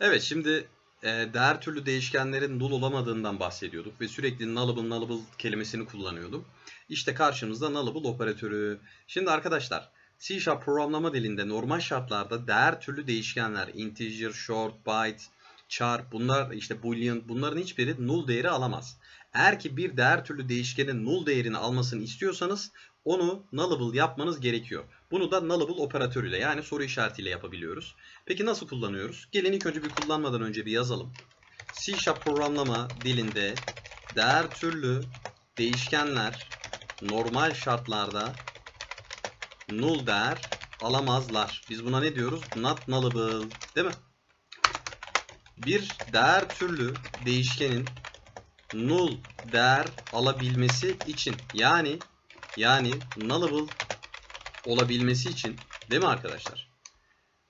Evet şimdi e, değer türlü değişkenlerin null olamadığından bahsediyorduk ve sürekli nullable nullable kelimesini kullanıyordum. İşte karşımızda nullable operatörü. Şimdi arkadaşlar C Sharp programlama dilinde normal şartlarda değer türlü değişkenler integer, short, byte, char bunlar işte boolean bunların hiçbiri null değeri alamaz. Eğer ki bir değer türlü değişkenin null değerini almasını istiyorsanız onu nullable yapmanız gerekiyor. Bunu da nullable operatörüyle yani soru işaretiyle yapabiliyoruz. Peki nasıl kullanıyoruz? Gelin ilk önce bir kullanmadan önce bir yazalım. C Sharp programlama dilinde değer türlü değişkenler normal şartlarda null değer alamazlar. Biz buna ne diyoruz? Not nullable. Değil mi? Bir değer türlü değişkenin null değer alabilmesi için yani yani nullable olabilmesi için değil mi arkadaşlar?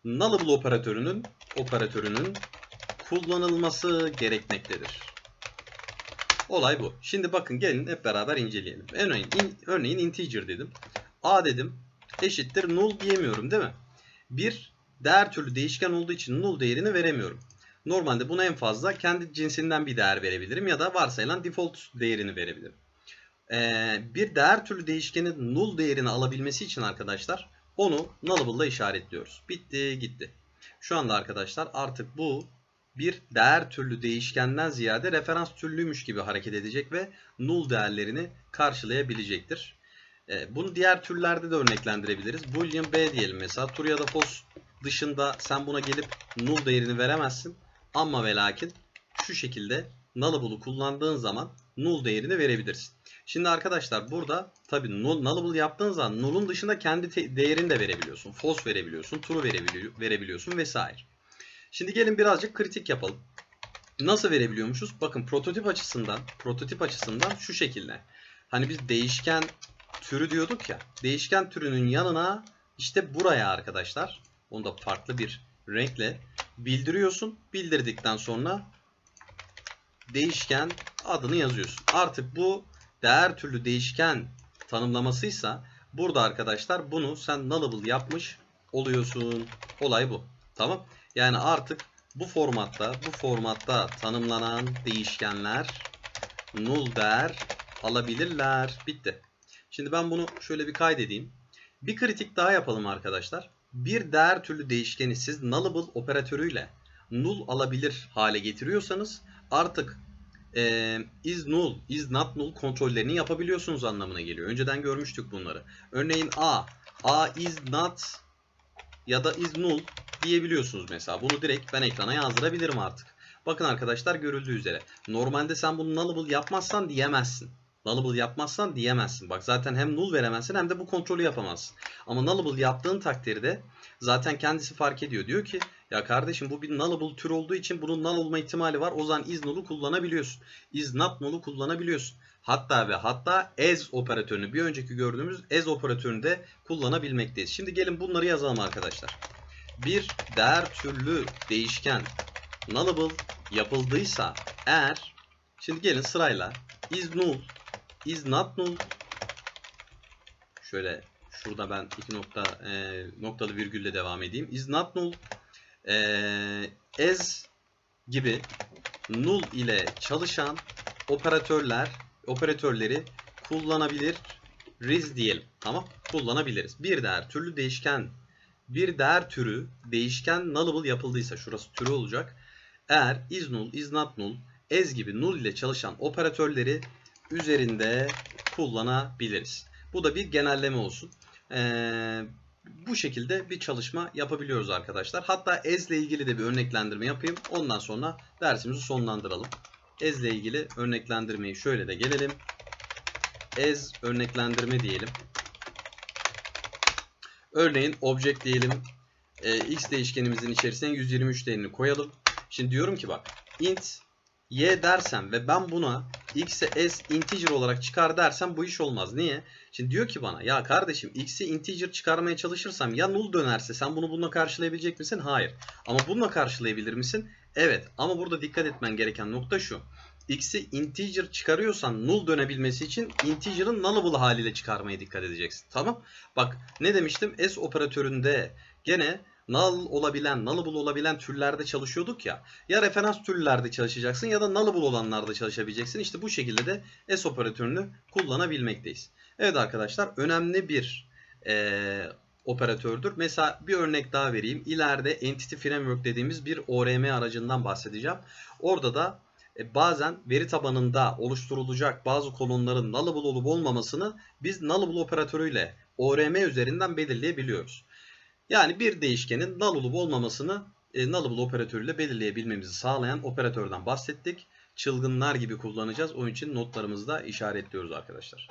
Nullable operatörünün operatörünün kullanılması gerekmektedir. Olay bu. Şimdi bakın gelin hep beraber inceleyelim. Örneğin, in- örneğin integer dedim. A dedim eşittir null diyemiyorum değil mi? Bir değer türlü değişken olduğu için null değerini veremiyorum. Normalde buna en fazla kendi cinsinden bir değer verebilirim ya da varsayılan default değerini verebilirim. Ee, bir değer türlü değişkenin null değerini alabilmesi için arkadaşlar onu nullable ile işaretliyoruz. Bitti gitti. Şu anda arkadaşlar artık bu bir değer türlü değişkenden ziyade referans türlüymüş gibi hareket edecek ve null değerlerini karşılayabilecektir. Ee, bunu diğer türlerde de örneklendirebiliriz. Boolean B diyelim mesela. True ya da false dışında sen buna gelip null değerini veremezsin. Ama ve lakin şu şekilde nullable'ı kullandığın zaman null değerini verebilirsin. Şimdi arkadaşlar burada null, nullable yaptığın zaman null'un dışında kendi değerini de verebiliyorsun. False verebiliyorsun, true verebili- verebiliyorsun vesaire. Şimdi gelin birazcık kritik yapalım. Nasıl verebiliyormuşuz? Bakın prototip açısından, prototip açısından şu şekilde. Hani biz değişken türü diyorduk ya. Değişken türünün yanına işte buraya arkadaşlar. Onu da farklı bir renkle bildiriyorsun. Bildirdikten sonra değişken adını yazıyorsun. Artık bu değer türlü değişken tanımlamasıysa burada arkadaşlar bunu sen nullable yapmış oluyorsun. Olay bu. Tamam. Yani artık bu formatta bu formatta tanımlanan değişkenler null değer alabilirler. Bitti. Şimdi ben bunu şöyle bir kaydedeyim. Bir kritik daha yapalım arkadaşlar. Bir değer türlü değişkeni siz nullable operatörüyle null alabilir hale getiriyorsanız artık e, is null, is not null kontrollerini yapabiliyorsunuz anlamına geliyor. Önceden görmüştük bunları. Örneğin a, a is not ya da is null diyebiliyorsunuz mesela. Bunu direkt ben ekrana yazdırabilirim artık. Bakın arkadaşlar görüldüğü üzere. Normalde sen bunu nullable yapmazsan diyemezsin. Nullable yapmazsan diyemezsin. Bak zaten hem null veremezsin hem de bu kontrolü yapamazsın. Ama nullable yaptığın takdirde zaten kendisi fark ediyor. Diyor ki ya kardeşim bu bir nullable tür olduğu için bunun null olma ihtimali var. O zaman is null'u kullanabiliyorsun. Is not null'u kullanabiliyorsun. Hatta ve hatta as operatörünü bir önceki gördüğümüz as operatörünü de kullanabilmekteyiz. Şimdi gelin bunları yazalım arkadaşlar. Bir değer türlü değişken nullable yapıldıysa eğer şimdi gelin sırayla is null is not null şöyle şurada ben iki nokta e, noktalı virgülle devam edeyim. Is not null e, as gibi null ile çalışan operatörler operatörleri kullanabiliriz diyelim. Tamam? Kullanabiliriz. Bir değer türlü değişken bir değer türü değişken nullable yapıldıysa şurası türü olacak. Eğer is null, is not null, as gibi null ile çalışan operatörleri üzerinde kullanabiliriz. Bu da bir genelleme olsun. Ee, bu şekilde bir çalışma yapabiliyoruz arkadaşlar. Hatta ile ilgili de bir örneklendirme yapayım. Ondan sonra dersimizi sonlandıralım. İle ilgili örneklendirmeyi şöyle de gelelim. As örneklendirme diyelim. Örneğin object diyelim. e, x değişkenimizin içerisine 123 değerini koyalım. Şimdi diyorum ki bak int y dersem ve ben buna x'e s integer olarak çıkar dersem bu iş olmaz. Niye? Şimdi diyor ki bana ya kardeşim x'i integer çıkarmaya çalışırsam ya null dönerse sen bunu bununla karşılayabilecek misin? Hayır. Ama bununla karşılayabilir misin? Evet. Ama burada dikkat etmen gereken nokta şu. x'i integer çıkarıyorsan null dönebilmesi için integer'ın nullable haliyle çıkarmaya dikkat edeceksin. Tamam? Bak ne demiştim? S operatöründe gene null olabilen, nullable olabilen türlerde çalışıyorduk ya. Ya referans türlerde çalışacaksın ya da nullable olanlarda çalışabileceksin. İşte bu şekilde de S operatörünü kullanabilmekteyiz. Evet arkadaşlar önemli bir e, operatördür. Mesela bir örnek daha vereyim. İleride Entity Framework dediğimiz bir ORM aracından bahsedeceğim. Orada da e, bazen veri tabanında oluşturulacak bazı kolonların nullable olup olmamasını biz nullable operatörüyle ORM üzerinden belirleyebiliyoruz. Yani bir değişkenin null olup olmamasını e, nullable operatörüyle belirleyebilmemizi sağlayan operatörden bahsettik. Çılgınlar gibi kullanacağız. Onun için notlarımızda işaretliyoruz arkadaşlar.